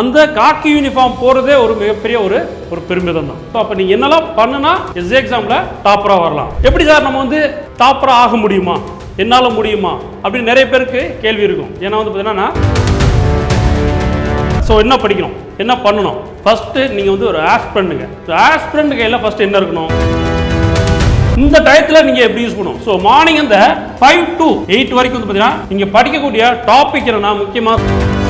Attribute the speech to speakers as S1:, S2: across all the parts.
S1: அந்த காக்கி யூனிஃபார்ம் போறதே ஒரு மிகப்பெரிய ஒரு ஒரு பெருமிதம் தான் ஸோ அப்போ நீங்க என்னெல்லாம் பண்ணுனா எஸ்ஏ எக்ஸாம்ல டாப்பரா வரலாம். எப்படி சார் நம்ம வந்து டாப்பரா ஆக முடியுமா? என்னால முடியுமா? அப்படின்னு நிறைய பேருக்கு கேள்வி இருக்கும். ஏன்னா வந்து பார்த்தீங்கன்னா ஸோ என்ன படிக்கணும்? என்ன பண்ணணும்? ஃபஸ்ட்டு நீங்கள் வந்து ஒரு ஆஸ்பிரண்ட்டுங்க ஆஸ்பிரண்ட் கையில் ஃபஸ்ட்டு என்ன இருக்கணும்? இந்த டயத்தில் நீங்கள் எப்படி யூஸ் பண்ணும் ஸோ மார்னிங் அந்த ஃபைவ் டு எயிட் வரைக்கும் வந்து பார்த்தீங்கன்னா நீங்கள் படிக்கக்கூடிய டாபிக் என்னன்னா முக்கியமாக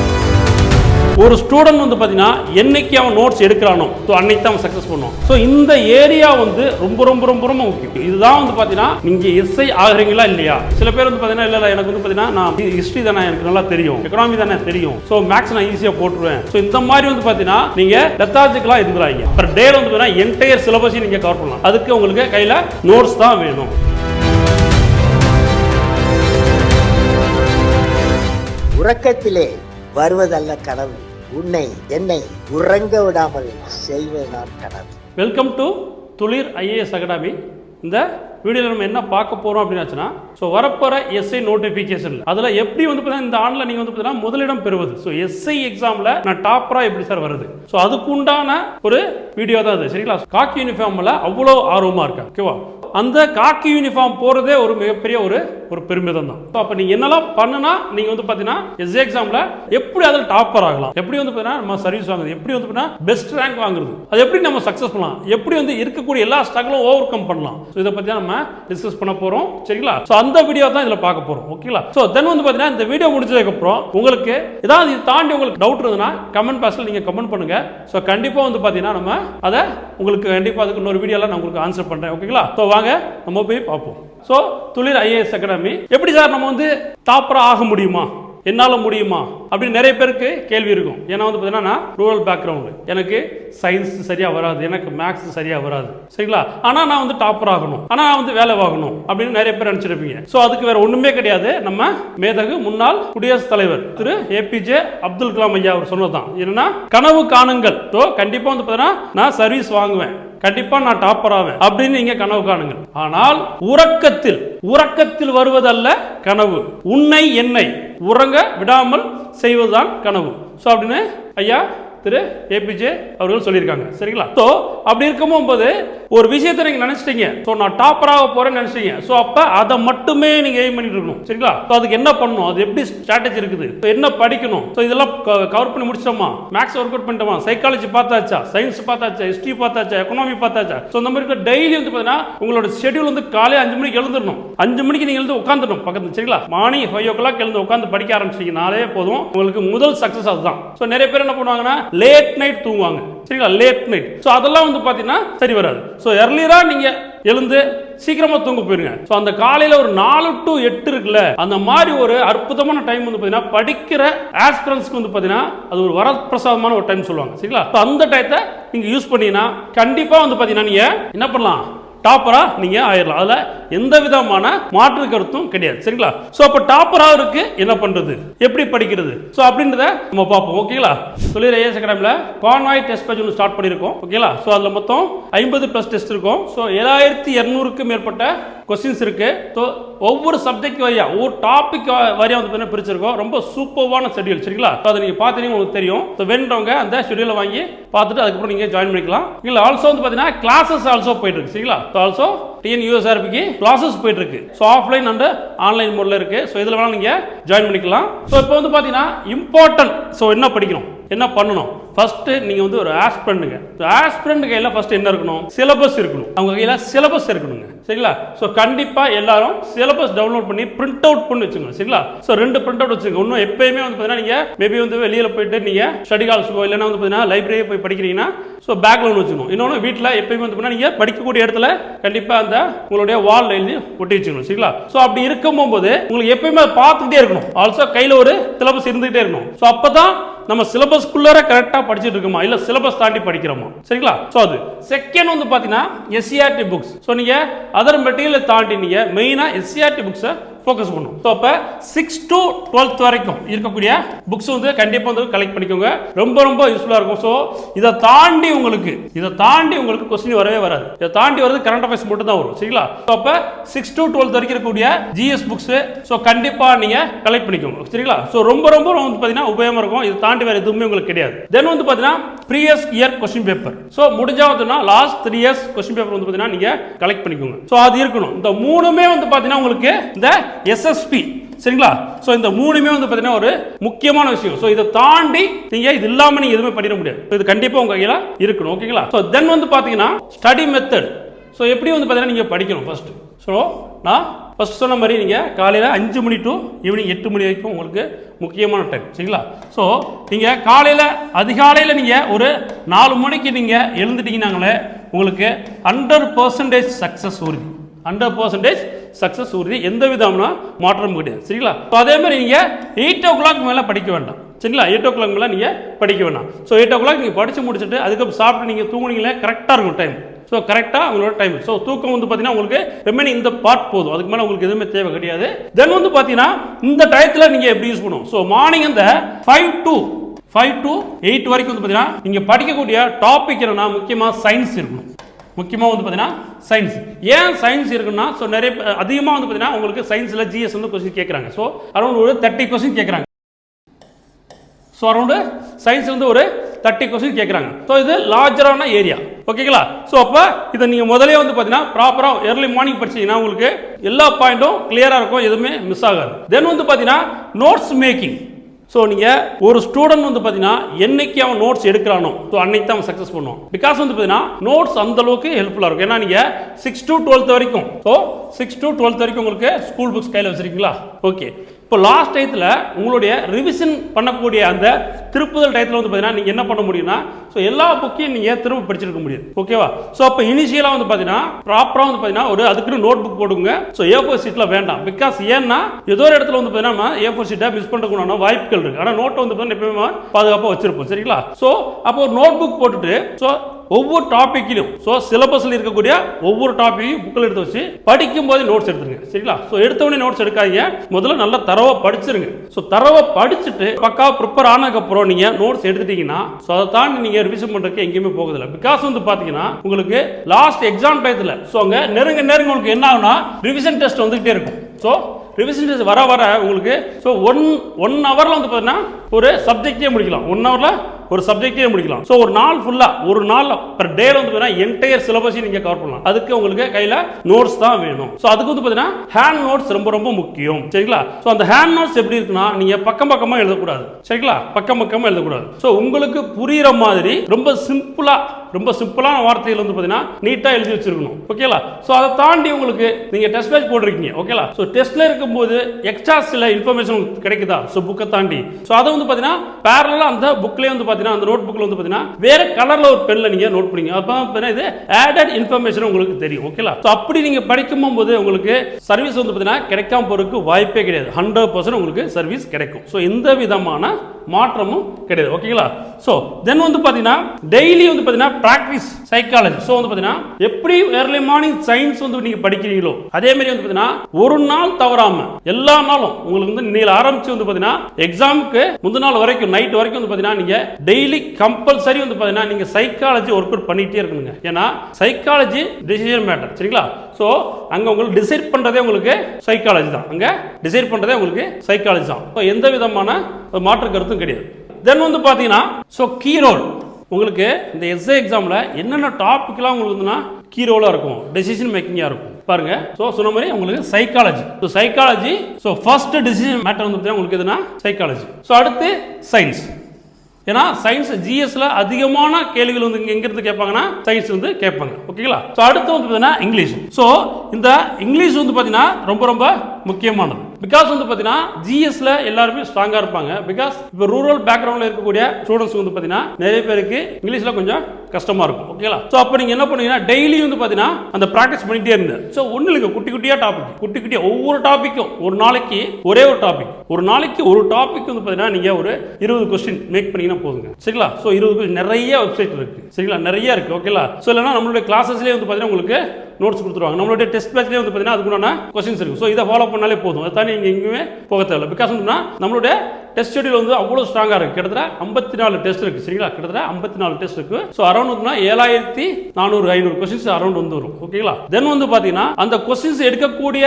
S1: ஒரு ஸ்டூடெண்ட் வந்து பார்த்தீங்கன்னா என்னைக்கு அவன் நோட்ஸ் எடுக்கிறானோ ஸோ அன்னைக்கு தான் அவன் சக்ஸஸ் பண்ணுவான். ஸோ இந்த ஏரியா வந்து ரொம்ப ரொம்ப ரொம்ப ரொம்ப முக்கியம். இதுதான் வந்து பார்த்தீங்கன்னா நீங்கள் எஸ்ஐ ஆகுறீங்களா இல்லையா? சில பேர் வந்து பார்த்தீங்கன்னா இல்லை எனக்கு வந்து பார்த்தீங்கன்னா நான் ஹிஸ்ட்ரி தானே எனக்கு நல்லா தெரியும். எக்கனாமி தானே தெரியும். ஸோ மேக்ஸ் நான் ஈஸியாக போட்டுருவேன். ஸோ இந்த மாதிரி வந்து பார்த்தீங்கன்னா நீங்கள் லெத்தாஜிக்கலாக இருந்துறாங்க அப்புறம் டே வந்து பார்த்தீங்கன்னா என்டையர் சிலபஸையும் நீங்கள் கவர் பண்ணலாம். அதுக்கு உங்களுக்கு கையில் நோட்ஸ் தான் வேணும்.
S2: உறக்கத்திலே வருவதல்ல கனவு உன்னை என்னை உறங்க விடாமல் செய்வதுதான் கனவு.
S1: Welcome to Thulir IAS academy இந்த வீடியோவில் நம்ம என்ன பார்க்க போகிறோம் அப்படின்னாச்சுன்னா ஸோ வரப்போகிற எஸ்ஐ நோட்டிஃபிகேஷன் அதில் எப்படி வந்து பார்த்தீங்கன்னா இந்த ஆண்டில் நீங்கள் வந்து பார்த்தீங்கன்னா முதலிடம் பெறுவது. ஸோ எஸ்ஐ எக்ஸாமில் நான் டாப்பராக எப்படி சார் வருது? ஸோ அதுக்குண்டான ஒரு வீடியோ தான் அது. சரிங்களா? காக்கி யூனிஃபார்மில் அவ்வளோ ஆர்வமாக இருக்கேன். ஓகேவா அந்த காக்கி யூனிஃபார்ம் போகிறதே ஒரு மிகப்பெரிய ஒரு ஒரு பெருமிதம் தான் ஸோ அப்போ நீங்கள் என்னெல்லாம் பண்ணுனா நீங்கள் வந்து பார்த்தீங்கன்னா எஸ்ஏ எக்ஸாமில் எப்படி அதில் டாப்பர் ஆகலாம்? எப்படி வந்து பார்த்தீங்கன்னா நம்ம சர்வீஸ் வாங்குறது? எப்படி வந்து பார்த்தீங்கன்னா பெஸ்ட் ரேங்க் வாங்குறது? அது எப்படி நம்ம சக்ஸஸ் பண்ணலாம்? எப்படி வந்து இருக்கக்கூடிய எல்லா ஸ்ட்ரகிளும் ஓவர் கம் பண்ணலாம்? ஸோ இதை பற்றி நம்ம டிஸ்கஸ் பண்ண போகிறோம் சரிங்களா? ஸோ அந்த வீடியோ தான் இதில் பார்க்க போகிறோம் ஓகேங்களா ஸோ தென் வந்து பார்த்தீங்கன்னா இந்த வீடியோ முடிச்சதுக்கப்புறம் உங்களுக்கு ஏதாவது இது தாண்டி உங்களுக்கு டவுட் இருந்ததுன்னா கமெண்ட் பாக்ஸில் நீங்கள் கமெண்ட் பண்ணுங்கள் ஸோ கண்டிப்பாக வந்து பார்த்தீங்கன்னா நம்ம அதை உங்களுக்கு கண்டிப்பாக அதுக்கு இன்னொரு வீடியோவில் நான் உங்களுக்கு ஆன்சர் பண்ணுறேன் ஓகேங்களா ஸோ வாங்க. நம்ம போய் பார்ப்போம். ஸோ துளிர் ஐஏஎஸ் அகாடமி எப்படி சார் நம்ம வந்து டாப்பராக ஆக முடியுமா? என்னால் முடியுமா? அப்படின்னு நிறைய பேருக்கு கேள்வி இருக்கும். ஏன்னா வந்து பார்த்தீங்கன்னா நான் ரூரல் பேக்ரவுண்டு எனக்கு சயின்ஸ் சரியாக வராது எனக்கு மேக்ஸ் சரியாக வராது. சரிங்களா? ஆனால் நான் வந்து டாப்பர் ஆகணும். ஆனால் நான் வந்து வேலை வாங்கணும் அப்படின்னு நிறைய பேர் நினச்சிருப்பீங்க. ஸோ அதுக்கு வேற ஒன்றுமே கிடையாது. நம்ம மேதகு முன்னாள் குடியரசுத் தலைவர் திரு ஏபிஜே அப்துல் கலாம் ஐயா அவர் சொன்னதுதான். என்னன்னா கனவு காணுங்கள். ஸோ கண்டிப்பாக வந்து பார்த்தீங்கன்னா நான் சர்வீஸ் வாங்குவேன். கண்டிப்பா நான் டாப்பர் ஆவேன் அப்படின்னு நீங்க கனவு காணுங்கள். ஆனால் உறக்கத்தில் உறக்கத்தில் வருவதல்ல கனவு. உன்னை என்னை உறங்க விடாமல் செய்வதுதான் கனவு. ஸோ அப்படின்னு ஐயா திரு ஏபிஜே அவர்கள் சொல்லியிருக்காங்க. சரிங்களா? ஸோ அப்படி இருக்கும்போது ஒரு விஷயத்தை நீங்க நினைச்சிட்டீங்க. ஸோ நான் டாப்பராக போறேன்னு நினைச்சிட்டீங்க. ஸோ அப்போ அதை மட்டுமே நீங்க எய்ம் பண்ணிட்டு இருக்கணும். சரிங்களா? ஸோ அதுக்கு என்ன பண்ணணும்? அது எப்படி ஸ்ட்ராட்டஜி இருக்குது? ஸோ என்ன படிக்கணும்? ஸோ இதெல்லாம் கவர் பண்ணி முடிச்சிட்டோமா? மேக்ஸ் ஒர்க் அவுட் பண்ணிட்டோமா? சைக்காலஜி பார்த்தாச்சா? சயின்ஸ் பார்த்தாச்சா? ஹிஸ்ட்ரி பார்த்தாச்சா? எக்கனாமி பார்த்தாச்சா? ஸோ இந்த மாதிரி டெய்லி வந்து பார்த்தீங்கன்னா உங்களோட ஷெடியூல் வந்து காலையில் அஞ்சு மணிக்கு எழுந்துடணும். அஞ்சு மணிக்கு நீங்க எழுந்து உட்காந்துடணும் பக்கத்து சரிங்களா? மார்னிங் ஃபைவ் ஓ கிளாக் எழுந்து உட்காந்து படிக்க ஆரம்பிச்சிங்கனாலே போதும். உங்களுக்கு முதல் சக்ஸஸ் அதுதான். ஸோ நிறைய பேர் என்ன பண்ணுவாங்கன்னா லேட் நைட் தூங்குவாங்க. சரிங்களா? லேட் நைட் ஸோ அதெல்லாம் வந்து பார்த்தீங்கன்னா சரி வராது. ஸோ எர்லியராக நீங்கள் எழுந்து சீக்கிரமா தூங்க போயிருங்க. ஸோ அந்த காலையில ஒரு நாலு டு எட்டு இருக்குல்ல அந்த மாதிரி ஒரு அற்புதமான டைம் வந்து பார்த்தீங்கன்னா படிக்கிற ஆஸ்பிரன்ஸ்க்கு வந்து பார்த்தீங்கன்னா அது ஒரு வரப்பிரசாதமான ஒரு டைம் சொல்லுவாங்க. சரிங்களா? அந்த டயத்தை நீங்கள் யூஸ் பண்ணீங்கன்னா கண்டிப்பாக வந்து பார்த்தீங்கன்னா நீங்கள் என்ன பண்ணலாம்? டாப்பரா நீங்க ஆயிடலாம் அதுல எந்த விதமான மாற்று கருத்தும் கிடையாது. சரிங்களா? சோ அப்ப டாப்பரா இருக்கு என்ன பண்றது? எப்படி படிக்கிறது? சோ அப்படின்றத நம்ம பார்ப்போம். ஓகேங்களா சொல்லிடுற ஏஎஸ் அகாடமில கான்வாய் டெஸ்ட் பேஜ் ஒன்று ஸ்டார்ட் பண்ணியிருக்கோம். ஓகேங்களா சோ அதுல மொத்தம் ஐம்பது பிளஸ் டெஸ்ட் இருக்கும். சோ ஏழாயிரத்தி இரநூறுக்கு மேற்பட்ட கொஸ்டின்ஸ் இருக்கு. ஸோ ஒவ்வொரு சப்ஜெக்ட் வரியா ஒவ்வொரு டாபிக் வரியா வந்து பார்த்தீங்கன்னா பிரிச்சிருக்கோம். ரொம்ப சூப்பர்வான ஷெடியூல் சரிங்களா? அதை நீங்கள் பார்த்தீங்கன்னா உங்களுக்கு தெரியும். ஸோ வேண்டவங்க அந்த ஷெடியூலை வாங்கி பார்த்துட்டு அதுக்கப்புறம் நீங்கள் ஜாயின் பண்ணிக்கலாம். இல்லை ஆல்சோ வந்து பார்த்தீங்கன்னா கிளாஸஸ் ஆல்சோ போயிட்டு இருக்கு சரிங்களா ஸோ ஆல்சோ டிஎன் யூஎஸ்ஆர்பிக்கு கிளாஸஸ் போயிட்டு இருக்கு ஸோ ஆஃப்லைன் அண்ட் ஆன்லைன் மோடில் இருக்கு. ஸோ இதில் வேணாலும் நீங்கள் ஜாயின் பண்ணிக்கலாம். ஸோ இப்போ வந்து பார்த்தீங்கன்னா இம்பார்ட்டன்ட் ஸோ என்ன படிக்கணும் என்ன பண்ணணும்? ஃபர்ஸ்ட் நீங்க வந்து ஒரு ஆஸ்பிரண்ட்டுங்க ஆஸ்பிரண்ட் கையில் ஃபர்ஸ்ட் என்ன இருக்கணும்? சிலபஸ் இருக்கணும். அவங்க கையில் சிலபஸ் இருக்கணுங்க. சரிங்களா? ஸோ கண்டிப்பாக எல்லாரும் சிலபஸ் டவுன்லோட் பண்ணி பிரிண்ட் அவுட் பண்ணி வச்சுக்கணும் சரிங்களா? ஸோ ரெண்டு பிரிண்ட் அவுட் வச்சுக்கோங்க. இன்னும் எப்பயுமே வந்து பார்த்தீங்கன்னா நீங்கள் மேபி வந்து வெளியில் போயிட்டு நீங்கள் ஸ்டடி ஹால்ஸுக்கோ இல்லைன்னா வந்து பார்த்தீங்கன்னா லைப்ரரி போய் படிக்கிறீங்கன்னா ஸோ பேக்ல ஒன்று வச்சுக்கணும். இன்னொன்று வீட்டில் எப்பயுமே வந்து பார்த்தீங்கன்னா நீங்கள் படிக்கக்கூடிய இடத்துல கண்டிப்பாக அந்த உங்களுடைய வால் எழுதி ஒட்டி வச்சுக்கணும். சரிங்களா? ஸோ அப்படி இருக்கும் போது உங்களுக்கு எப்பயுமே அதை பார்த்துக்கிட்டே இருக்கணும். ஆல்சோ கையில் ஒரு சிலபஸ் இருந்துகிட்டே இருக்கணும். ஸோ அப்போ தான் நம்ம சிலபஸ்க்குள்ளார கரெக்டாக படிச்சுட்டு இருக்கோமா? இல்லை சிலபஸ் தாண்டி படிக்கிறோமா? சரிங்களா? ஸோ அது செகண்ட் வந்து பார்த்தீங்கன்னா எஸ்சிஆர்டி புக்ஸ் ஸோ நீங்கள் அதர் மெட்டீரியலை தாண்டி நீங்கள் மெயினாக எஸ்சிஆர்டி புக்ஸை ஃபோக்கஸ் பண்ணும் ஸோ அப்போ சிக்ஸ் டு டுவெல்த் வரைக்கும் இருக்கக்கூடிய புக்ஸ் வந்து கண்டிப்பாக வந்து கலெக்ட் பண்ணிக்கோங்க. ரொம்ப ரொம்ப யூஸ்ஃபுல்லாக இருக்கும். ஸோ இதை தாண்டி உங்களுக்கு இதை தாண்டி உங்களுக்கு கொஸ்டின் வரவே வராது. இதை தாண்டி வரது கரண்ட் அஃபேர்ஸ் மட்டும் தான் வரும். சரிங்களா? ஸோ அப்போ சிக்ஸ் டு டுவெல்த் வரைக்கும் இருக்கக்கூடிய ஜிஎஸ் புக்ஸ் ஸோ கண்டிப்பாக நீங்கள் கலெக்ட் பண்ணிக்கோங்க. சரிங்களா? ஸோ ரொம்ப ரொம்ப வந்து பார்த்தீங்கன்னா உபயோகமாக இருக்கும். இதை தாண்டி வேறு எதுவுமே உங்களுக்கு கிடையாது. தென் வந்து பார்த்தீங்கன்னா previous year question paper so முடிஞ்சா வந்துன்னா last three years question paper வந்து பார்த்தீங்கன்னா நீங்கள் கலெக்ட் பண்ணிக்கோங்க. ஸோ அது இருக்கணும். இந்த மூணுமே வந்து பார்த்தீங்கன்னா உங்களுக்கு இந்த எஸ்எஸ்பி சரிங்களா? ஸோ இந்த மூணுமே வந்து பார்த்தீங்கன்னா ஒரு முக்கியமான விஷயம். ஸோ இதை தாண்டி நீங்கள் இது இல்லாமல் நீங்கள் எதுவுமே பண்ணிட முடியாது. இது கண்டிப்பாக உங்கள் கையில் இருக்கணும். ஓகேங்களா? ஸோ தென் வந்து பார்த்தீங்கன்னா ஸ்டடி மெத்தட் ஸோ எப்படி வந்து பார்த்தீங்கன்னா நீங்கள் படிக்கணும் ஃபர்ஸ்ட் ஸோ நான் ஃபர்ஸ்ட் சொன்ன மாதிரி நீங்கள் காலையில் அஞ்சு மணி டு ஈவினிங் எட்டு மணி வரைக்கும் உங்களுக்கு முக்கியமான டைம் சரிங்களா? ஸோ நீங்கள் காலையில் அதிகாலையில் நீங்கள் ஒரு நாலு மணிக்கு நீங்கள் எழுந்துட்டீங்கன்னாங்களே உங்களுக்கு ஹண்ட்ரட் பர்சன்டேஜ் சக்ஸஸ் உறுதி. ஹண்ட்ரட் பர்சன்டேஜ் சக்ஸஸ் உறுதி எந்த விதமான மாற்றமும் கிடையாது. சரிங்களா? ஸோ அதே மாதிரி நீங்கள் எயிட் ஓ கிளாக் மேலே படிக்க வேண்டாம். சரிங்களா? எயிட் ஓ கிளாக் மேலே நீங்கள் படிக்க வேண்டாம். ஸோ எயிட் ஓ கிளாக் நீங்கள் படித்து முடிச்சுட்டு அதுக்கப்புறம் சாப்பிட்டு நீங்கள் தூங்குனீங்களே கரெக்டாக இருக்கும் டைம் ஸோ கரெக்டாக அவங்களோட டைம் ஸோ தூக்கம் வந்து பார்த்தீங்கன்னா உங்களுக்கு ரிமைனிங் இந்த பார்ட் போதும். அதுக்கு மேலே உங்களுக்கு எதுவுமே தேவை கிடையாது. தென் வந்து பார்த்தீங்கன்னா இந்த டயத்தில் நீங்கள் எப்படி யூஸ் பண்ணுவோம் ஸோ மார்னிங் இந்த five to five to eight வரைக்கும் வந்து பார்த்தீங்கன்னா நீங்கள் படிக்கக்கூடிய டாபிக் என்னன்னா முக்கியமாக சயின்ஸ் இருக்கணும். முக்கியமாக வந்து பார்த்தீங்கன்னா சயின்ஸ் ஏன் சயின்ஸ் இருக்குன்னா ஸோ நிறைய அதிகமாக வந்து பார்த்தீங்கன்னா உங்களுக்கு சயின்ஸில் ஜிஎஸ் வந்து கொஸ்டின் கேட்குறாங்க ஸோ அரௌண்ட் ஒரு தேர்ட்டி கொஸ்டின் கேட்குறாங்க ஸோ அரௌண்டு சயின்ஸ் வந்து ஒரு தேர்ட்டி கொஸ்டின் கேட்குறாங்க ஸோ இது லார்ஜரான ஏரியா ஓகேங்களா ஸோ அப்போ இதை நீங்கள் முதலே வந்து பார்த்தீங்கன்னா ப்ராப்பராக ஏர்லி மார்னிங் படிச்சீங்கன்னா உங்களுக்கு எல்லா பாயிண்ட்டும் கிளியராக இருக்கும். எதுவுமே மிஸ் ஆகாது. தென் வந்து பார்த்தீங்கன்னா நோட்ஸ் மேக்கிங் ஸோ நீங்கள் ஒரு ஸ்டூடெண்ட் வந்து பார்த்தீங்கன்னா என்னைக்கு அவன் நோட்ஸ் எடுக்கிறானோ ஸோ அன்னைக்கு தான் அவன் சக்ஸஸ் பண்ணுவான். பிகாஸ் வந்து பார்த்தீங்கன்னா நோட்ஸ் அந்த அளவுக்கு ஹெல்ப்ஃபுல்லாக இருக்கும். ஏன்னா நீங்கள் சிக்ஸ் டு டுவெல்த் வரைக்கும் ஸோ சிக்ஸ் டு டுவெல்த் வரைக்கும் உங்களுக்கு ஸ்கூல் புக்ஸ் கையில் வச்சிருக்கீங்களா? ஓகே இப்போ லாஸ்ட் டயத்தில் உங்களுடைய ரிவிஷன் பண்ணக்கூடிய அந்த திருப்புதல் டயத்தில் வந்து பார்த்தீங்கன்னா நீங்கள் என்ன பண்ண முடியும்னா ஸோ எல்லா புக்கையும் நீங்கள் திரும்ப படிச்சிருக்க முடியாது? ஓகேவா ஸோ அப்போ இனிஷியலாக வந்து பார்த்தீங்கன்னா ப்ராப்பராக வந்து பார்த்தீங்கன்னா ஒரு அதுக்குன்னு நோட் புக் போடுங்க ஸோ ஏ ஃபோர் சீட்டில் வேண்டாம். பிகாஸ் ஏன்னா ஏதோ ஒரு இடத்துல வந்து பார்த்தீங்கன்னா ஏ ஃபோர் சீட்டை மிஸ் பண்ணுறதுக்குண்டான வாய்ப்புகள் இருக்குது ஆனால் நோட்டை வந்து பார்த்தீங்கன்னா எப்பயுமே பாதுகாப்பாக வச்சிருப்போம். சரிங்களா? ஸோ அப்போ ஒரு நோட் புக் போட்டுட்டு ஸோ ஒவ்வொரு டாப்பிக்கிலும் ஸோ சிலபஸில் இருக்கக்கூடிய ஒவ்வொரு டாப்பிக்கையும் புக்கில் எடுத்து வச்சு படிக்கும் போது நோட்ஸ் எடுத்துருங்க. சரிங்களா? ஸோ எடுத்தவொடனே நோட்ஸ் எடுக்காதீங்க. முதல்ல நல்லா தரவை படிச்சிருங்க. ஸோ தரவை படிச்சுட்டு பக்கா ப்ரிப்பேர் ஆனதுக்கப்புறம் நீங்கள் நோட்ஸ் எடுத்துட்டீங்கன்னா ஸோ அதை தாண்டி நீங்கள் ரிவிஷன் பண்ணுறதுக்கு எங்கேயுமே போகுதில்லை. பிகாஸ் வந்து பார்த்தீங்கன்னா உங்களுக்கு லாஸ்ட் எக்ஸாம் டயத்தில் ஸோ அங்கே நெருங்க நெருங்க உங்களுக்கு என்ன ஆகுனா ரிவிஷன் டெஸ்ட் வந்துகிட்டே இருக்கும். ஸோ ரிவிஷன் டெஸ்ட் வர வர உங்களுக்கு ஸோ ஒன் ஒன் ஹவரில் வந்து பார்த்தீங்கன்னா ஒரு சப்ஜெக்டே முடிக்கலாம். ஒன் ஹவரில் ஒரு சப்ஜெக்டே முடிக்கலாம். ஸோ ஒரு நாள் ஃபுல்லாக ஒரு நாள் பர் டே வந்து பார்த்தீங்கன்னா என்டையர் சிலபஸையும் நீங்கள் கவர் பண்ணலாம். அதுக்கு உங்களுக்கு கையில் நோட்ஸ் தான் வேணும். ஸோ அதுக்கு வந்து பார்த்தீங்கன்னா ஹேண்ட் நோட்ஸ் ரொம்ப ரொம்ப முக்கியம். சரிங்களா? ஸோ அந்த ஹேண்ட் நோட்ஸ் எப்படி இருக்குன்னா நீங்கள் பக்கம் பக்கமாக எழுதக்கூடாது. சரிங்களா? பக்கம் பக்கமாக எழுதக்கூடாது. ஸோ உங்களுக்கு புரியுற மாதிரி ரொம்ப சிம்பிளாக ரொம்ப சிம்பிளான வார்த்தைகள் வந்து பார்த்தீங்கன்னா நீட்டாக எழுதி வச்சிருக்கணும். ஓகேலா ஸோ அதை தாண்டி உங்களுக்கு நீங்கள் டெஸ்ட் பேஜ் போட்டிருக்கீங்க. ஓகேலா ஸோ டெஸ்ட்டில் இருக்கும்போது எக்ஸ்ட்ரா சில இன்ஃபர்மேஷன் கிடைக்குதா? ஸோ புக்கை தாண்டி. ஸோ அதை வந்து பார்த்தீங்கன்னா பேரலாக அந்த புக்லேயே வந்து பார்த்தீங்கன்னா அந்த நோட் புக்கில் வந்து பார்த்தீங்கன்னா வேற கலரில் ஒரு பெண்ணில் நீங்கள் நோட் பண்ணிங்க. அப்போ பார்த்தீங்கன்னா இது ஆடட் இன்ஃபர்மேஷன் உங்களுக்கு தெரியும். ஓகேலா ஸோ அப்படி நீங்கள் படிக்கும் போது உங்களுக்கு சர்வீஸ் வந்து பார்த்தீங்கன்னா கிடைக்காம போகிறதுக்கு வாய்ப்பே கிடையாது. ஹண்ட்ரட் பர்சன்ட் உங்களுக்கு சர்வீஸ் கிடைக்கும். ஸோ எந்த விதமான மாற்றமும் கிடையாது. ஓகேங்களா ஸோ தென் வந்து பார்த்தீங்கன்னா டெய்லி வந்து பார்த்தீங்கன்னா ப்ராக்டிஸ் சைக்காலஜி ஸோ வந்து பார்த்தீங்கன்னா எப்படி ஏர்லி மார்னிங் சயின்ஸ் வந்து நீங்கள் படிக்கிறீங்களோ அதே மாதிரி வந்து பார்த்தீங்கன்னா ஒரு நாள் தவறாம எல்லா நாளும் உங்களுக்கு வந்து நீங்கள் ஆரம்பிச்சு வந்து பார்த்தீங்கன்னா எக்ஸாமுக்கு முந்தின நாள் வரைக்கும் நைட் வரைக்கும் வந்து பார்த்தீங்கன்னா நீங்கள் டெய்லி கம்பல்சரி வந்து பார்த்தீங்கன்னா நீங்கள் சைக்காலஜி ஒர்க் அவுட் பண்ணிகிட்டே இருக்கணுங்க. ஏன்னா சைக்காலஜி டிசிஷன் மேட்டர் சரிங்களா? ஸோ அங்கே உங்களுக்கு டிசைட் பண்ணுறதே உங்களுக்கு சைக்காலஜி தான். அங்கே டிசைட் பண்ணுறதே உங்களுக்கு சைக்காலஜி தான். ஸோ எந்த விதமான மாற்று கருத்தும் கிடையாது. தென் வந்து பார்த்தீங்கன்னா ஸோ கீ ரோல் உங்களுக்கு இந்த எஸ்ஏ எக்ஸாமில் என்னென்ன டாபிக்லாம் உங்களுக்கு வந்துன்னா கீ ரோலாக இருக்கும். டெசிஷன் மேக்கிங்காக இருக்கும். பாருங்க. ஸோ சொன்ன மாதிரி உங்களுக்கு psychology so psychology so first decision matter வந்து பார்த்தீங்கன்னா உங்களுக்கு எதுனா சைக்காலஜி ஸோ அடுத்து சயின்ஸ் ஏன்னா சயின்ஸ் ஜிஎஸ்ல அதிகமான கேள்விகள் வந்து இங்க எங்கிருந்து கேட்பாங்கன்னா சயின்ஸ் வந்து கேட்பாங்க. ஓகேங்களா? ஸோ அடுத்து வந்து பார்த்தீங்கன்னா இங்கிலீஷ் ஸோ இந்த இங்கிலீஷ் வந்து பார்த்தீங்கன்னா ரொம்ப ரொம்ப முக்கியமானது. பிகாஸ் வந்து பார்த்தீங்கன்னா ஜிஎஸ்ல எல்லாருமே ஸ்ட்ராங்காக இருப்பாங்க. பிகாஸ் இப்போ ரூரல் பேக்ரவுண்டில் இருக்கக்கூடிய ஸ்டூடெண்ட்ஸ் வந்து பார்த்தீங்கன்னா நிறைய பேருக்கு இங்கிலீஷில் கொஞ்சம் கஷ்டமாக இருக்கும். ஓகேங்களா ஸோ அப்போ நீங்கள் என்ன பண்ணுவீங்கன்னா டெய்லி வந்து பார்த்தீங்கன்னா அந்த ப்ராக்டிஸ் பண்ணிட்டே இருந்தேன் ஸோ ஒன்றும் இல்லைங்க குட்டி குட்டியாக டாபிக் குட்டி குட்டியாக ஒவ்வொரு டாப்பிக்கும் ஒரு நாளைக்கு ஒரே ஒரு டாபிக் ஒரு நாளைக்கு ஒரு டாபிக் வந்து பார்த்தீங்கன்னா நீங்கள் ஒரு இருபது கொஸ்டின் மேக் பண்ணீங்கன்னா போதுங்க. சரிங்களா? ஸோ இருபது நிறைய வெப்சைட் இருக்கு. சரிங்களா? நிறைய இருக்கு. ஓகேங்களா ஸோ இல்லைனா நம்மளுடைய கிளாஸஸ்லேயே வந்து பார்த்தீங்கன்னா உங்களுக்கு நோட்ஸ் கொடுத்துருவாங்க. நம்மளுடைய டெஸ்ட் பேட்ச்லேயே வந்து பார்த்தீங்கன்னா அதுக்குண்டான கொஸ்டின்ஸ் இருக்கும் ஸோ இதை ஃபாலோ பண்ணாலே போதும். அதை தானே நீங்கள் எங்கேயுமே போக தேவையில்லை. பிகாஸ் வந்து நம்மளுடைய டெஸ்ட் ஷெடியூல் வந்து அவ்வளோ ஸ்ட்ராங்காக இருக்குது கிட்டத்தட்ட ஐம்பத்தி நாலு டெஸ்ட் இருக்குது சரிங்களா? கிட்டத்தட்ட ஐம்பத்தி நாலு டெஸ்ட் இருக்கு. ஸோ அரௌண்ட் வந்து ஏழாயிரத்தி நானூறு ஐநூறு கொஸ்டின்ஸ் அரௌண்ட் வந்து வரும். ஓகேங்களா? தென் வந்து பார்த்தீங்கன்னா அந்த கொஸ்டின்ஸ் எடுக்கக்கூடிய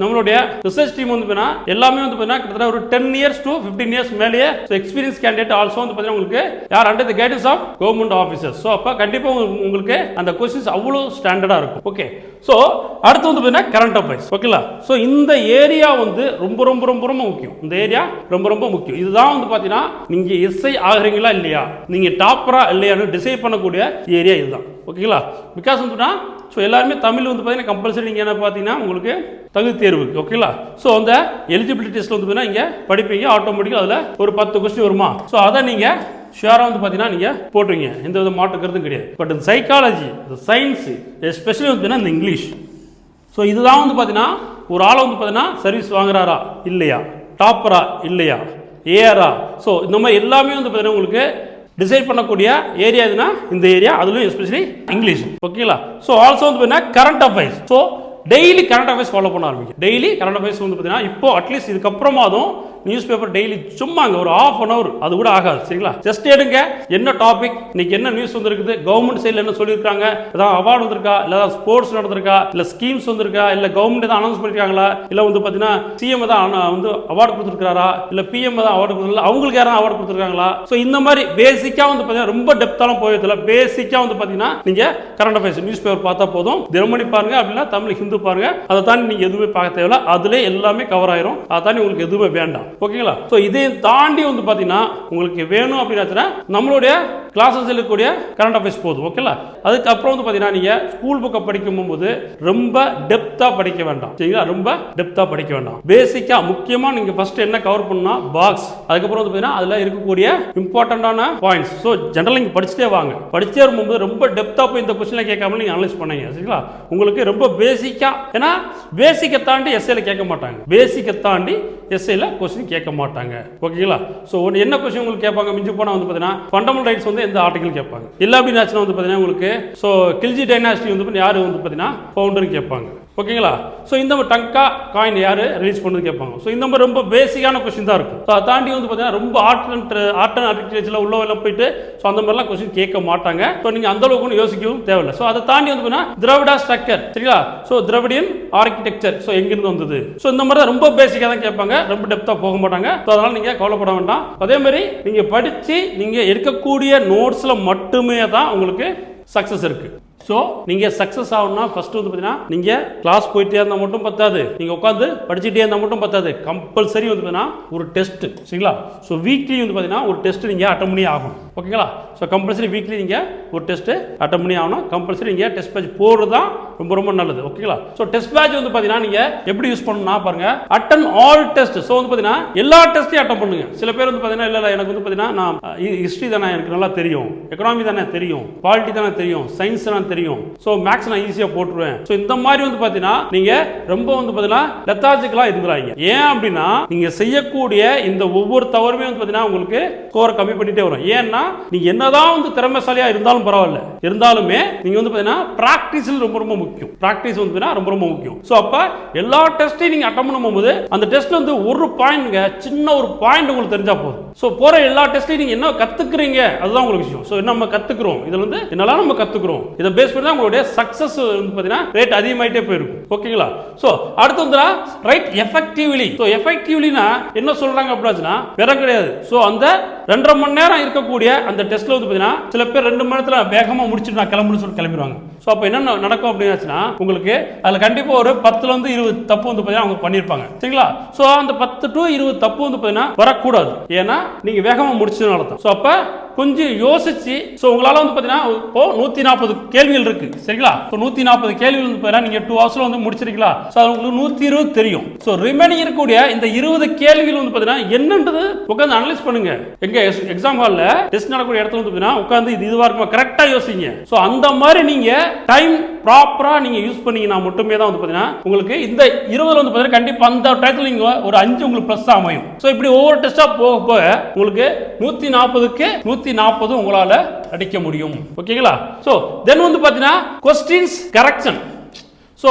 S1: நம்மளுடைய ரிசர்ச் டீம் வந்து பார்த்தீங்கன்னா எல்லாமே வந்து பார்த்தீங்கன்னா கிட்டத்தட்ட ஒரு ten years to fifteen years மேலேயே எக்ஸ்பீரியன்ஸ் கேண்டிடேட் ஆல்சோ வந்து பார்த்தீங்கன்னா உங்களுக்கு யார் under the guidance of government officer so அப்போ கண்டிப்பாக உங்களுக்கு அந்த கொஸ்டின்ஸ் அவ்வளோ ஸ்டாண்டர்டாக இருக்கும். ஓகே ஸோ அடுத்து வந்து பார்த்தீங்கன்னா கரண்ட் அஃபேர்ஸ் ஓகேங்களா ஸோ இந்த ஏரியா வந்து ரொம்ப ரொம்ப ரொம்ப ரொம்ப முக்கியம். இந்த ஏரியா ரொம்ப ரொம்ப முக்கியம். இதுதான் வந்து பார்த்தீங்கன்னா நீங்கள் எஸ்ஐ ஆகுறீங்களா இல்லையா? நீங்கள் டாப்பரா இல்லையான்னு டிசைட் பண்ணக்கூடிய ஏரியா இதுதான். ஓகேங்களா பிகாஸ் வந்துன்னா ஸோ எல்லாருமே தமிழ் வந்து பார்த்தீங்கன்னா கம்பல்சரி நீங்கள் என்ன பார்த்தீங்கன்னா உங்களுக்கு தகுதி தேர்வு ஓகேங்களா ஸோ அந்த எலிஜிபிலிட்டி வந்து பார்த்தீங்கன்னா இங்கே படிப்பீங்க. ஆட்டோமேட்டிக்காக அதில் ஒரு பத்து கொஸ்டின் வருமா? ஸோ அதை நீங்கள் ஷுவராக வந்து பார்த்தீங்கன்னா நீங்கள் போட்டுருங்க எந்த வித மாற்று கருத்தும் கிடையாது. பட் இந்த சைக்காலஜி இந்த சயின்ஸு எஸ்பெஷலி வந்து பார்த்தீங்கன்னா இந்த இங்கிலீஷ் ஸோ இதுதான் வந்து பார்த்தீங்கன்னா ஒரு ஆளை வந்து பார்த்தீங்கன்னா சர்வீஸ் வாங்குறாரா? இல்லையா? டாப்பரா இல்லையா? ஏஆரா ஸோ இந்த மாதிரி எல்லாமே வந்து பார்த்தீங்கன்னா உங்களுக்கு டிசைட் பண்ணக்கூடிய ஏரியா எதுனா இந்த ஏரியா அதுலையும் எஸ்பெஷலி இங்கிலீஷ் ஓகேங்களா ஸோ ஆல்சோ வந்து பார்த்தீங்கன்னா current affairs so daily current affairs follow பண்ண ஆரம்பிக்கும். டெய்லி கரண்ட் அஃபேர்ஸ் வந்து பார்த்தீங்கன்னா இப்போ அட்லீஸ்ட் இதுக்கப்புறமாதும் நியூஸ் பேப்பர் டெய்லி சும்மாங்க ஒரு ஆஃப் அன் அவர் அது கூட ஆகாது சரிங்களா? ஜஸ்ட் எடுங்க. என்ன டாபிக் இன்னைக்கு என்ன நியூஸ் வந்திருக்குது? கவர்மெண்ட் சைடில் என்ன சொல்லியிருக்காங்க? ஏதாவது அவார்டு வந்திருக்கா? இல்லை ஸ்போர்ட்ஸ் நடந்திருக்கா? இல்லை ஸ்கீம்ஸ் வந்திருக்கா? இல்லை கவர்மெண்ட் தான் அனௌன்ஸ் பண்ணியிருக்காங்களா இல்லை வந்து பார்த்தீங்கன்னா சிஎம் தான் வந்து அவார்டு கொடுத்துருக்காரா இல்லை பிஎம் தான் அவார்டு கொடுத்துருக்கா? அவங்களுக்கு யாரும் அவார்டு கொடுத்துருக்காங்களா? ஸோ இந்த மாதிரி பேசிக்காக வந்து பார்த்தீங்கன்னா ரொம்ப டெப்த்தாலும் போயதில்ல பேசிக்காக வந்து பார்த்தீங்கன்னா நீங்கள் கரண்ட் அஃபேர்ஸ் நியூஸ் பேப்பர் பார்த்தா போதும். தினமணி பாருங்க அப்படின்னா தமிழ் ஹிந்து பாருங்க. அதை தாண்டி நீங்கள் எதுவுமே பார்க்க தேவையில்ல. அதிலே எல்லாமே கவர் ஆயிரும். அதை தாண்டி உங்களுக்கு எதுவுமே வேண்டாம். ஓகேங்களா? ஸோ இதையும் தாண்டி வந்து பார்த்தீங்கன்னா உங்களுக்கு வேணும் அப்படின்னாச்சுன்னா நம்மளுடைய கிளாஸஸ் இருக்கக்கூடிய கரண்ட் அஃபேர்ஸ் போதும் ஓகேங்களா? அதுக்கப்புறம் வந்து பார்த்தீங்கன்னா நீங்கள் ஸ்கூல் புக்கை படிக்கும் போது ரொம்ப டெப்த்தாக படிக்க வேண்டாம். சரிங்களா? ரொம்ப டெப்த்தாக படிக்க வேண்டாம். பேசிக்காக முக்கியமாக நீங்கள் ஃபஸ்ட்டு என்ன கவர் பண்ணால் பாக்ஸ் அதுக்கப்புறம் வந்து பார்த்தீங்கன்னா அதில் இருக்கக்கூடிய இம்பார்ட்டண்ட்டான பாயிண்ட்ஸ் ஸோ ஜென்ரலாக நீங்கள் படிச்சுட்டே வாங்க. படிச்சே வரும்போது ரொம்ப டெப்த்தாக போய் இந்த கொஸ்டினில் கேட்காம நீங்கள் அனலைஸ் பண்ணீங்க சரிங்களா? உங்களுக்கு ரொம்ப பேசிக்காக ஏன்னா பேசிக்கை தாண்டி எஸ்ஏல கேட்க மாட்டாங்க. பேசிக்கை தாண்டி எஸ்ஐயில் கொஸ்டின் கேட்க மாட்டாங்க. ஓகேங்களா ஸோ ஒன்று என்ன கொஸ்டின் உங்களுக்கு கேட்பாங்க? மிஞ்சி போனால் வந்து பார்த்தீங்கன்னா ஃபண்டமெண்டல் ரைட்ஸ் வந்து எந்த ஆர்டிகல் கேட்பாங்க? இல்லை அப்படின்னு வந்து பார்த்தீங்கன்னா உங்களுக்கு ஸோ கில்ஜி டைனாஸ்டி வந்து யார் வந்து பார்த்தீங்கன்னா ஃபவுண்டர்னு கேட்பாங்க. ஓகேங்களா? ஸோ இந்த மாதிரி டங்கா காயின் யார்? ரிலீஸ் பண்ணது கேட்பாங்க. ஸோ இந்த மாதிரி ரொம்ப பேசிக்கான கொஸ்டின் தான் இருக்கும். ஸோ அதை தாண்டி வந்து பார்த்தீங்கன்னா ரொம்ப ஆர்ட் அண்ட் ஆர்ட் அண்ட் ஆர்கிடெக்சரில் உள்ள எல்லாம் போயிட்டு ஸோ அந்த மாதிரிலாம் கொஸ்டின் கேட்க மாட்டாங்க. ஸோ நீங்கள் அந்த அளவுக்கு ஒன்றும் யோசிக்கவும் தேவையில்லை. ஸோ அதை தாண்டி வந்து பார்த்தீங்கன்னா திராவிடா ஸ்ட்ரக்சர் சரிங்களா? ஸோ திராவிடியன் ஆர்கிடெக்சர் ஸோ எங்கிருந்து வந்தது? ஸோ இந்த மாதிரி தான் ரொம்ப பேசிக்காக தான் கேட்பாங்க. ரொம்ப டெப்த்தாக போக மாட்டாங்க. ஸோ அதனால் நீங்கள் கவலைப்பட வேண்டாம். அதே மாதிரி நீங்கள் படித்து நீங்கள் எடுக்கக்கூடிய நோட்ஸில் மட்டுமே தான் உங்களுக்கு சக்ஸஸ் இருக்குது ஸோ நீங்கள் சக்ஸஸ் ஆகணும்னா ஃபர்ஸ்ட் வந்து பார்த்தீங்கன்னா நீங்கள் கிளாஸ் போயிட்டே இருந்தால் மட்டும் பத்தாது. நீங்கள் உட்காந்து படிச்சுட்டே இருந்தால் மட்டும் பத்தாது. கம்பல்சரி வந்து பார்த்தீங்கன்னா ஒரு டெஸ்ட் சரிங்களா? ஸோ வீக்லி வந்து பார்த்தீங்கன்னா ஒரு டெஸ்ட் நீங்கள் அட்டன் பண்ணி ஆகணும். ஓகேங்களா ஸோ கம்பல்சரி வீக்லி நீங்கள் ஒரு டெஸ்ட்டு அட்டன் பண்ணி ஆகணும். கம்பல்சரி நீங்கள் டெஸ்ட் பேட்ச் போகிறது தான் ரொம்ப ரொம்ப நல்லது. ஓகேங்களா ஸோ டெஸ்ட் பேட்ச் வந்து பார்த்தீங்கன்னா நீங்கள் எப்படி யூஸ் பண்ணணும்னா பாருங்க அட்டன் ஆல் டெஸ்ட் ஸோ வந்து பார்த்தீங்கன்னா எல்லா டெஸ்ட்டையும் அட்டன் பண்ணுங்க. சில பேர் வந்து பார்த்தீங்கன்னா இல்லை இல்லை எனக்கு வந்து பார்த்தீங்கன்னா நான் ஹிஸ்ட்ரி தானே எனக்கு நல்லா தெரியும். எக்கனாமி தானே தெரியும். பாலிட்டி தானே தெரியும். சயின்ஸ் தானே தெரியும். தெரியும். ஸோ மேக்ஸ் நான் ஈஸியாக போட்டுருவேன். ஸோ இந்த மாதிரி வந்து பார்த்தீங்கன்னா நீங்கள் ரொம்ப வந்து பார்த்தீங்கன்னா லெத்தாஜிக்கலாக இருந்துறாங்க ஏன் அப்படின்னா நீங்கள் செய்யக்கூடிய இந்த ஒவ்வொரு தவறுமே வந்து பார்த்தீங்கன்னா உங்களுக்கு ஸ்கோரை கம்மி பண்ணிட்டே வரும். ஏன்னா நீங்கள் என்னதான் வந்து திறமைசாலியாக இருந்தாலும் பரவாயில்ல. இருந்தாலுமே நீங்கள் வந்து பார்த்தீங்கன்னா ப்ராக்டிஸில் ரொம்ப ரொம்ப முக்கியம். ப்ராக்டிஸ் வந்து பார்த்தீங்கன்னா ரொம்ப ரொம்ப முக்கியம். ஸோ அப்போ எல்லா டெஸ்ட்டையும் நீங்கள் அட்டம் பண்ணும்போது அந்த டெஸ்ட்ல வந்து ஒரு பாயிண்ட்ங்க சின்ன ஒரு பாயிண்ட் உங்களுக்கு தெரிஞ்சால் போதும். ஸோ போகிற எல்லா டெஸ்ட்டையும் நீங்கள் என்ன கற்றுக்குறீங்க அதுதான் உங்களுக்கு விஷயம். ஸோ என்ன நம்ம கற்றுக்குறோம் இதில் வந்து என்னெல்லாம் நம்ம கற்றுக்குறோம் இதை பேஸ் பண்ணி தான் உங்களுடைய சக்சஸ் வந்து பார்த்தீங்கன்னா ரேட் அதிகமாயிட்டே போயிருக்கும். ஓகேங்களா ஸோ அடுத்து வந்து ரைட் எஃபெக்டிவ்லி ஸோ எஃபெக்டிவ்லினா என்ன சொல்றாங்க அப்படின்னா வேற கிடையாது. ஸோ அந்த ரெண்டரை மணி நேரம் இருக்கக்கூடிய அந்த டெஸ்ட்ல வந்து பார்த்தீங்கன்னா சில பேர் ரெண்டு மணி நேரத்தில் வேகமாக முடிச்சுட்டு நான் கிளம்புன்னு சொல்லி கிளம்பிடுவாங்க. ஸோ அப்போ என்ன நடக்கும் அப்படின்னாச்சுன்னா உங்களுக்கு அதில் கண்டிப்பாக ஒரு பத்துல இருந்து இருபது தப்பு வந்து பார்த்தீங்கன்னா அவங்க பண்ணியிருப்பாங்க சரிங்களா? ஸோ அந்த பத்து டு இருபது தப்பு வந்து பார்த்தீங்கன்னா வரக்கூடாது. ஏன்னா நீங்கள் வேகமாக முடிச்சதுனால தான். ஸோ அப்போ கொஞ்சம் யோசிச்சு ஸோ உங்களால் வந்து பார்த்தீங்கன்னா இப்போ நூற்றி நாற்பது கேள்விகள் இருக்கு. சரிங்களா? ஸோ நூற்றி நாற்பது கேள்விகள் வந்து பார்த்தீங்கன்னா நீங்கள் டூ ஹவர்ஸில் வந்து முடிச்சிருக்கீங்களா? ஸோ அது உங்களுக்கு நூற்றி இருபது தெரியும். ஸோ ரிமைனிங் இருக்கக்கூடிய இந்த இருபது கேள்விகள் வந்து பார்த்தீங்கன்னா என்னன்றது உட்காந்து அனலைஸ் பண்ணுங்க. எங்க எக்ஸாம் ஹாலில் டெஸ்ட் நடக்கூடிய இடத்துல வந்து பார்த்தீங்கன்னா உட்காந்து இது இதுவாக இருக்குமா? கரெக்டாக யோசிங்க. ஸோ அந்த மாதிரி நீங்கள் டைம் ப்ராப்பராக நீங்கள் யூஸ் பண்ணீங்கன்னா மட்டுமே தான் வந்து பார்த்தீங்கன்னா உங்களுக்கு இந்த இருபதுல வந்து பார்த்தீங்கன்னா கண்டிப்பாக அந்த டயத்தில் நீங்கள் ஒரு அஞ்சு உங்களுக்கு ப்ளஸ் அமையும். ஸோ இப்படி ஒவ்வொரு டெஸ்ட்டாக போக போக உங்களுக்கு நூற்றி நாற்பதுக்கு நூற்றி நாற்பது உங்களால் அடிக்க முடியும். ஓகேங்களா? ஸோ தென் வந்து பார்த்தீங்கன்னா கொஸ்டின்ஸ் கரெக்ஷன் ஸோ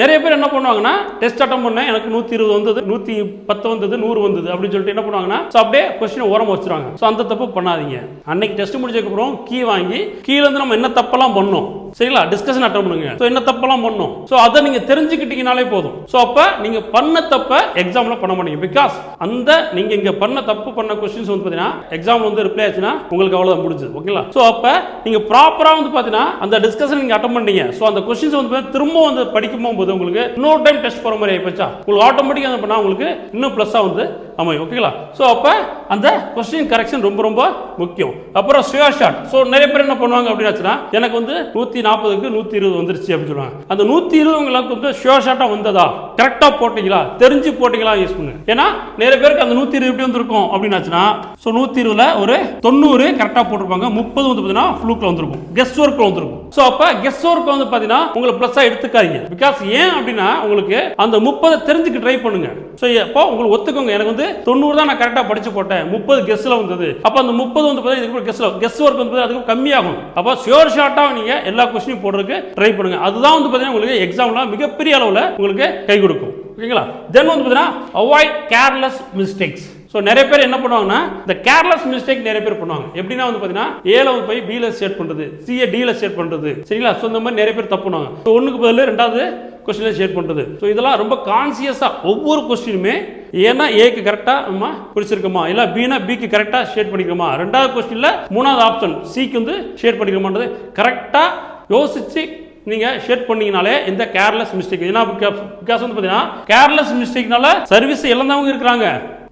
S1: நிறைய பேர் என்ன பண்ணுவாங்கன்னா டெஸ்ட் அட்டம் பண்ணேன் எனக்கு நூற்றி இருபது வந்தது நூற்றி பத்து வந்தது நூறு வந்தது அப்படின்னு சொல்லிட்டு என்ன பண்ணுவாங்கன்னா ஸோ அப்படியே கொஸ்டின் ஓரம் வச்சுருவாங்க. ஸோ அந்த தப்பு பண்ணாதீங்க. அன்னைக்கு டெஸ்ட் முடிச்சதுக்கப்புறம் கீ வாங்கி கீழேருந்து நம்ம என்ன தப்பெல்லாம் பண்ணோம்? சரிங்களா? டிஸ்கஷன் அட்டன் பண்ணுங்க. ஸோ என்ன தப்பெல்லாம் பண்ணும்? ஸோ அதை நீங்கள் தெரிஞ்சுக்கிட்டீங்கனாலே போதும். ஸோ அப்போ நீங்கள் பண்ண தப்பை எக்ஸாம்ல பண்ண மாட்டீங்க. பிகாஸ் அந்த நீங்கள் இங்கே பண்ண தப்பு பண்ண கொஸ்டின்ஸ் வந்து பார்த்தீங்கன்னா எக்ஸாம் வந்து ரிப்ளை ஆச்சுன்னா உங்களுக்கு அவ்வளோதான் முடிஞ்சது. ஓகேங்களா? ஸோ அப்போ நீங்கள் ப்ராப்பராக வந்து பார்த்தீங்கன்னா அந்த டிஸ்கஷன் நீங்கள் அட்டன் பண்ணீங்க ஸோ அந்த கொஸ்டின்ஸ் வந்து பார்த்தீங்கன்னா திரும்ப வந்து படிக்கும் போது உங்களுக்கு இன்னொரு டைம் டெஸ்ட் போகிற மாதிரி ஆயிப்போச்சா? உங்களுக்கு ஆட்டோமேட்டிக்காக என்ன உங்களுக்கு இன்னும் ப்ளஸ்ஸாக வந்து அமையும் ஓகேங்களா ஸோ அப்போ அந்த கொஸ்டின் கரெக்ஷன் ரொம்ப ரொம்ப முக்கியம். அப்புறம் ஸ்வியர் ஷாட் ஸோ நிறைய பேர் என்ன பண்ணுவாங்க அப்படின்னாச்சுன்னா எனக்கு வந்து நூற்றி நாற்பதுக்கு நூற்றி இருபது வந்துருச்சு அப்படின்னு சொல்லுவாங்க. அந்த நூற்றி இருபது உங்களுக்கு வந்து ஷுவர் ஷாட்டாக வந்ததா கரெக்டாக போட்டீங்களா? தெரிஞ்சு போட்டீங்களா? யூஸ் பண்ணுங்க ஏன்னா நிறைய பேருக்கு அந்த நூற்றி இருபது எப்படி வந்திருக்கும் அப்படின்னாச்சுன்னா ஸோ நூற்றி இருபதில் ஒரு தொண்ணூறு கரெக்டாக போட்டிருப்பாங்க. முப்பது வந்து பார்த்தீங்கன்னா ஃப்ளூக்கில் வந்திருக்கும். கெஸ்ட் ஒர்க்கில் வந்திருக்கும். ஸோ அப்போ கெஸ்ட் ஒர்க் வந்து பார்த்தீங்கன்னா உங்களுக்கு ப்ளஸ்ஸாக எடுத்துக்காதீங்க. பிகாஸ் ஏன் அப்படின்னா உங்களுக்கு அந்த முப்பதை தெரிஞ்சுக்க ட்ரை பண்ணுங்க. ஸோ அப்போ உங்களுக்கு ஒத்துக்கோங்க. எனக்கு வந்து தொண்ணூறு தான் நான் கரெக்டாக படிச்சு போட்டேன். முப்பது கெஸ்ஸில் வந்தது. அப்போ அந்த முப்பது வந்து பார்த்தீங்கன்னா இதுக்கு கெஸ்ஸில் கெஸ் ஒர்க் வந்து அதுக்கு கம்மியாகும். அப்போ ஷியோர் ஷார்ட்டாக நீங்கள் எல்லா கொஸ்டினும் போடுறதுக்கு ட்ரை பண்ணுங்க. அதுதான் வந்து பார்த்தீங்கன்னா உங்களுக்கு எக்ஸாம்லாம் மிகப்பெரிய அளவில் உங்களுக்கு கை கொடுக்கும். ஓகேங்களா? தென் வந்து பார்த்தீங்கன்னா அவாய்ட் கேர்லெஸ் மிஸ்டேக்ஸ் ஸோ நிறைய பேர் என்ன பண்ணுவாங்கன்னா இந்த கேர்லெஸ் மிஸ்டேக் நிறைய பேர் பண்ணுவாங்க. எப்படின்னா வந்து பார்த்தீங்கன்னா ஏல வந்து போய் பியில் ஸ்டேட் பண்ணுறது சிஏ டியில் ஸ்டேட் பண்ணுறது சரிங்களா? ஸோ இந்த மாதிரி நிறைய பேர் தப்பு பண்ணுவாங்க. ஸோ ஒன்றுக்கு பதில் ரெண்டாவது கொஸ்டினில் ஷேர் பண்ணுறது ஸோ இதெல்லாம் ரொம்ப கான்சியஸாக ஒவ்வொரு கொஸ்டினுமே ஏன்னா ஏக்கு கரெக்டாக நம்ம பிடிச்சிருக்கோமா? இல்லை பினா பிக்கு கரெக்டாக ஷேர் பண்ணிக்கிறோமா? ரெண்டாவது கொஸ்டினில் மூணாவது ஆப்ஷன் சிக்கு வந்து ஷேர் பண்ணிக்கிறோமான்றது கரெக்டாக யோசிச்சு நீங்கள் ஷேட் பண்ணீங்கனாலே இந்த கேர்லெஸ் மிஸ்டேக் ஏன்னா பிகாஸ் வந்து பார்த்தீங்கன்னா கேர்லெஸ் மிஸ்டேக்னால சர்வீஸ் இழந்தவங்க இருக்கிறாங்க.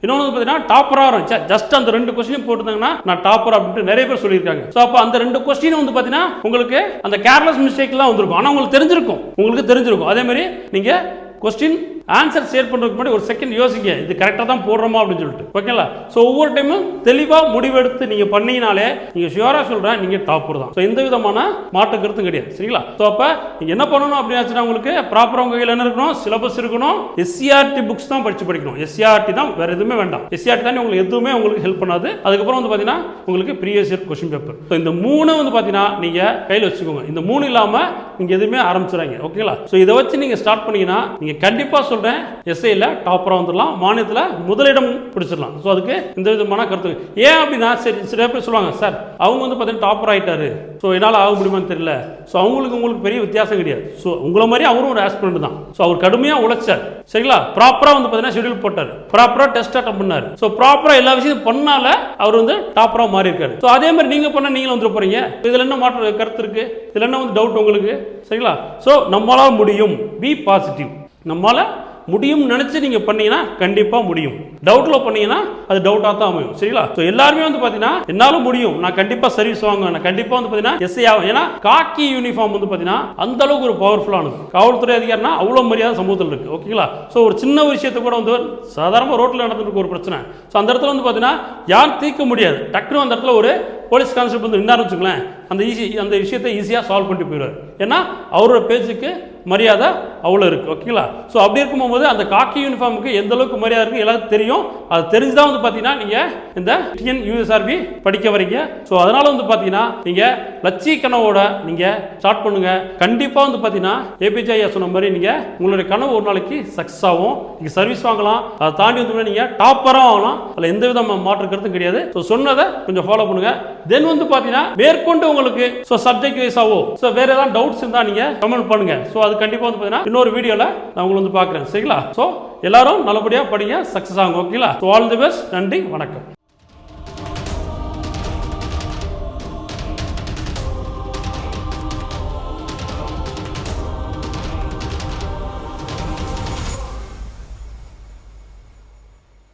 S1: இன்னொன்று வந்து பார்த்தீங்கன்னா டாப்பராக வரும் ஜஸ்ட் அந்த ரெண்டு கொஸ்டின் போட்டுருந்தாங்கன்னா நான் டாப்பர் அப்படின்ட்டு நிறைய பேர் சொல்லியிருக்காங்க. ஸோ அப்போ அந்த ரெண்டு கொஸ்டின் வந்து பார்த்தீங்கன்னா உங்களுக்கு அந்த கேர்லெஸ் மிஸ்டேக்லாம் வந்திருக்கும். ஆனால் உங்களுக்கு தெரிஞ்சிருக்கும். உங்களுக்கு தெரிஞ்சிருக்கும். அதே மாதிரி நீங்கள் கொஸ்டின் ஆன்சர் ஷேர் பண்ணுறதுக்கு முன்னாடி ஒரு செகண்ட் யோசிங்க. இது கரெக்டாக தான் போடுறோமா அப்படின்னு சொல்லிட்டு. ஓகேங்களா ஸோ ஒவ்வொரு டைமும் தெளிவாக முடிவெடுத்து நீங்கள் பண்ணீங்கனாலே நீங்கள் ஷியோராக சொல்கிறேன் நீங்கள் டாப்பர் தான். ஸோ எந்த விதமான மாற்று கருத்தும் கிடையாது. சரிங்களா? ஸோ அப்போ நீங்கள் என்ன பண்ணணும் அப்படின்னாச்சுன்னா உங்களுக்கு ப்ராப்பராக உங்கள் கையில் என்ன இருக்கணும்? சிலபஸ் இருக்கணும். எஸ்சிஆர்டி புக்ஸ் தான் படித்து படிக்கணும். எஸ்சிஆர்டி தான் வேறு எதுவுமே வேண்டாம். எஸ்சிஆர்டி தான் உங்களுக்கு எதுவுமே உங்களுக்கு ஹெல்ப் பண்ணாது. அதுக்கப்புறம் வந்து பார்த்தீங்கன்னா உங்களுக்கு previous year question paper so இந்த மூணு வந்து பார்த்தீங்கன்னா நீங்கள் கையில் வச்சுக்கோங்க. இந்த மூணு இல்லாமல் நீங்கள் எதுவுமே ஆரம்பிச்சுறாங்க ஓகேங்களா ஸோ இதை வச்சு நீங்கள் ஸ்டார்ட் பண்ணீங்கன்னா நீங்கள் கண்டிப்பாக சொல்கிறேன் எஸ்ஐயில் டாப்பராக வந்துடலாம் மாநிலத்தில் முதலிடம் பிடிச்சிடலாம் ஸோ அதுக்கு இந்த விதமான கருத்து ஏன் அப்படின்னா சரி சில பேர் சொல்லுவாங்க சார் அவங்க வந்து பார்த்தீங்கன்னா டாப்பர் ஆகிட்டாரு ஸோ என்னால் ஆக முடியுமான்னு தெரியல. ஸோ அவங்களுக்கு உங்களுக்கு பெரிய வித்தியாசம் கிடையாது. ஸோ உங்களை மாதிரி அவரும் ஒரு ஆஸ்பிரண்ட் தான். ஸோ அவர் கடுமையாக உழைச்சார். சரிங்களா? ப்ராப்பராக வந்து பார்த்தீங்கன்னா ஷெடியூல் போட்டார். ப்ராப்பராக டெஸ்ட் அட்டம் பண்ணார். ஸோ ப்ராப்பராக எல்லா விஷயத்தையும் பண்ணால அவர் வந்து டாப்பராக மாறி இருக்காரு ஸோ அதே மாதிரி நீங்கள் பண்ணால் நீங்களும் வந்துட போகிறீங்க இதில் என்ன மாற்ற கருத்து இருக்குது இதில் என்ன வந்து டவுட் உங்களுக்கு? சரிங்களா? ஸோ நம்மளால் முடியும். பி பாசிட்டிவ் நம்மளால் முடியும்னு நினச்சி நீங்கள் பண்ணீங்கன்னா கண்டிப்பாக முடியும். டவுட்டில் பண்ணீங்கன்னா அது டவுட்டாக தான் அமையும். சரிங்களா? ஸோ எல்லாருமே வந்து பார்த்தீங்கன்னா என்னால் முடியும். நான் கண்டிப்பாக சர்வீஸ் வாங்குவேன். நான் கண்டிப்பாக வந்து பார்த்தீங்கன்னா எஸ்ஐ ஆகும் ஏன்னா காக்கி யூனிஃபார்ம் வந்து பார்த்தீங்கன்னா அந்த அளவுக்கு ஒரு பவர்ஃபுல்லானது காவல்துறை அதிகாரினா அவ்வளோ மரியாதை சமூகத்தில் இருக்குது ஓகேங்களா? ஸோ ஒரு சின்ன விஷயத்தை கூட வந்து சாதாரணமாக ரோட்டில் நடந்துட்டு ஒரு பிரச்சனை. ஸோ அந்த இடத்துல வந்து பார்த்தீங்கன்னா யாரும் தீர்க்க முடியாது. டக்குனு அந்த இடத்துல ஒரு போலீஸ் கான்ஸ்டபிள் வந்து நின்னாரு வச்சுங்களேன் அந்த ஈஸி அந்த விஷயத்தை ஈஸியாக சால்வ் பண்ணிட்டு போயிடுவார். ஏன்னா அவரோட பேச்சுக்கு மரியாதை அவ்வளோ இருக்குது ஓகேங்களா? ஸோ அப்படி இருக்கும்போது அந்த காக்கி யூனிஃபார்முக்கு எந்த அளவுக்கு மரியாதை இருக்குது எல்லாருக்கும் தெரியும். அது தெரிஞ்சு தான் வந்து பார்த்தீங்கன்னா நீங்கள் இந்த டிஎன் யூஎஸ்ஆர்பி படிக்க வரீங்க ஸோ அதனால் வந்து பார்த்தீங்கன்னா நீங்கள் லட்சிய கனவோட நீங்கள் ஸ்டார்ட் பண்ணுங்கள் கண்டிப்பாக வந்து பார்த்தீங்கன்னா ஏபிஜே ஐயா சொன்ன மாதிரி நீங்கள் உங்களுடைய கனவு ஒரு நாளைக்கு சக்ஸஸ் ஆகும். நீங்கள் சர்வீஸ் வாங்கலாம். அதை தாண்டி வந்து நீங்கள் டாப்பராக ஆகலாம் அதில் எந்த விதமாக மாற்று கருத்தும் கிடையாது. ஸோ சொன்னதை கொஞ்சம் ஃபாலோ பண்ணுங்கள் தென் வந்து பார்த்தீங்கன்னா மேற்கொண்டு உங்களுக்கு. ஸோ சப்ஜெக்ட் வைஸாவோ ஸோ வேற ஏதாவது டவுட்ஸ் இருந்தால் நீங்கள் கமெண்ட் பண்ணுங்கள் ஸோ அது கண்டிப்பாக வந்து பார்த்தீங்கன்னா இன்னொரு வீடியோவில் நான் உங்களை வந்து பார்க்குறேன். சரிங்களா? ஸோ எல்லாரும் நல்லபடியாக படிங்க சக்ஸஸ் ஆகும் ஓகேங்களா ஸோ ஆல் தி பெஸ்ட் நன்றி வணக்கம்.